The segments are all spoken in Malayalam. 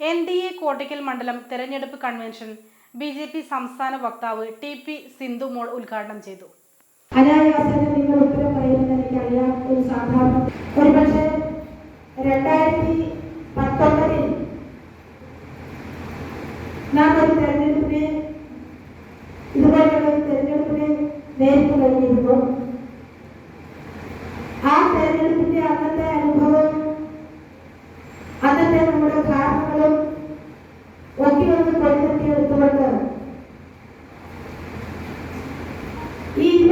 എൻ ഡി എ കോട്ടയ്ക്കൽ മണ്ഡലം തെരഞ്ഞെടുപ്പ് കൺവെൻഷൻ ബി ജെ പി സംസ്ഥാന വക്താവ് ടി പി സിന്ധുമോൾ ഉദ്ഘാടനം ചെയ്തു. രണ്ടായിരത്തി പത്തൊമ്പതിൽ നാം ഒരു തെരഞ്ഞെടുപ്പിനെ ഇതുപോലെയുള്ള ഒരു തെരഞ്ഞെടുപ്പിനെ നേരിട്ട് കഴിഞ്ഞിരുന്നു ആ തെരഞ്ഞെടുപ്പിന്റെ അന്നത്തെ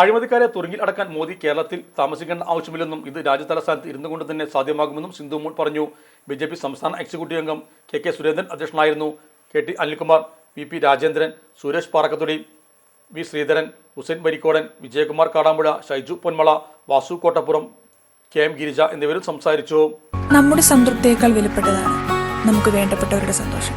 അഴിമതിക്കാരെ തുറങ്കിൽ അടക്കാൻ മോദി കേരളത്തിൽ താമസിക്കേണ്ട ആവശ്യമില്ലെന്നും ഇത് രാജ്യതലസ്ഥാനത്ത് ഇരുന്നു കൊണ്ട് തന്നെ സാധ്യമാകുമെന്നും സിന്ധു മോൾ പറഞ്ഞു. ബി ജെ പി സംസ്ഥാന എക്സിക്യൂട്ടീവ് അംഗം കെ കെ സുരേന്ദ്രൻ അധ്യക്ഷനായിരുന്നു. K T Anilkumar P P Rajendran Suresh Parakkathodi V Sreedharan Hussain Varikkodan Vijayakumar Kadampuzha Shaiju Ponmala Vasu Kottappuram K M Girija എന്നിവരും സംസാരിച്ചു. നമ്മുടെ സംതൃപ്തിയേക്കാൾ വിലപ്പെട്ടതാണ് നമുക്ക് വേണ്ടപ്പെട്ടവരുടെ സന്തോഷം.